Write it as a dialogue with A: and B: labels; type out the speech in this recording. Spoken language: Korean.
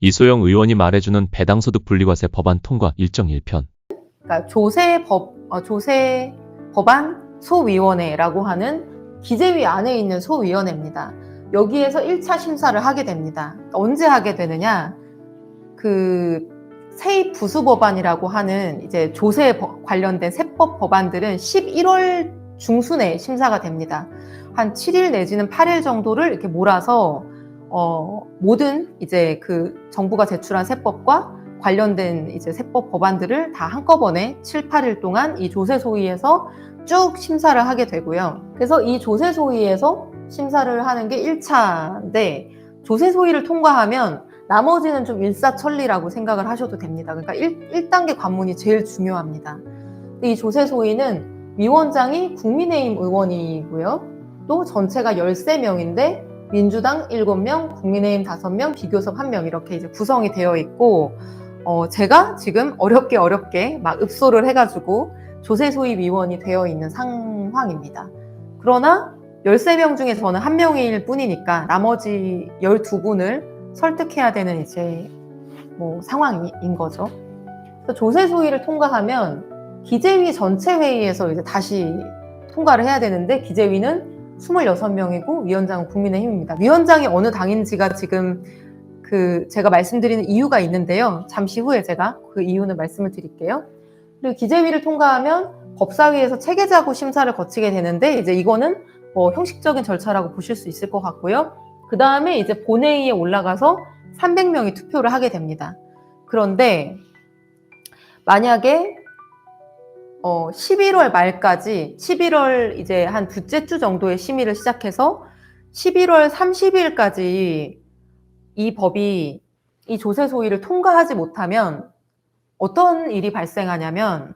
A: 이소영 의원이 말해주는 배당소득 분리과세 법안 통과 일정 1편.
B: 그러니까 조세 법 어, 조세 법안 소위원회라고 하는 기재위 안에 있는 소위원회입니다. 여기에서 1차 심사를 하게 됩니다. 언제 하게 되느냐? 그 세입 부수 법안이라고 하는 이제 조세 법- 관련된 세법 법안들은 11월 중순에 심사가 됩니다. 한 7일 내지는 8일 정도를 이렇게 몰아서 어, 모든 이제 그 정부가 제출한 세법과 관련된 이제 세법 법안들을 다 한꺼번에 7, 8일 동안 이 조세 소위에서 쭉 심사를 하게 되고요. 그래서 이 조세 소위에서 심사를 하는 게 1차인데 조세 소위를 통과하면 나머지는 좀 일사천리라고 생각을 하셔도 됩니다. 그러니까 1, 단계 관문이 제일 중요합니다. 이 조세 소위는 위원장이 국민의힘 의원이고요. 또 전체가 13명인데 민주당 7명, 국민의힘 5명, 비교섭 1명 이렇게 이제 구성이 되어 있고 어, 제가 지금 어렵게 어렵게 막 읍소를 해가지고 조세소위 위원이 되어 있는 상황입니다. 그러나 13명 중에 저는 한 명일 뿐이니까 나머지 12분을 설득해야 되는 이제 뭐 상황인 거죠. 조세소위를 통과하면 기재위 전체 회의에서 이제 다시 통과를 해야 되는데 기재위는 26명이고 위원장은 국민의힘입니다. 위원장이 어느 당인지가 지금 그 제가 말씀드리는 이유가 있는데요. 잠시 후에 제가 그 이유는 말씀을 드릴게요. 그리고 기재위를 통과하면 법사위에서 체계자구 심사를 거치게 되는데 이제 이거는 뭐 형식적인 절차라고 보실 수 있을 것 같고요. 그 다음에 이제 본회의에 올라가서 300명이 투표를 하게 됩니다. 그런데 만약에 어 11월 말까지 11월 이제 한 두째 주 정도의 심의를 시작해서 11월 30일까지 이 법이 이 조세 소위를 통과하지 못하면 어떤 일이 발생하냐면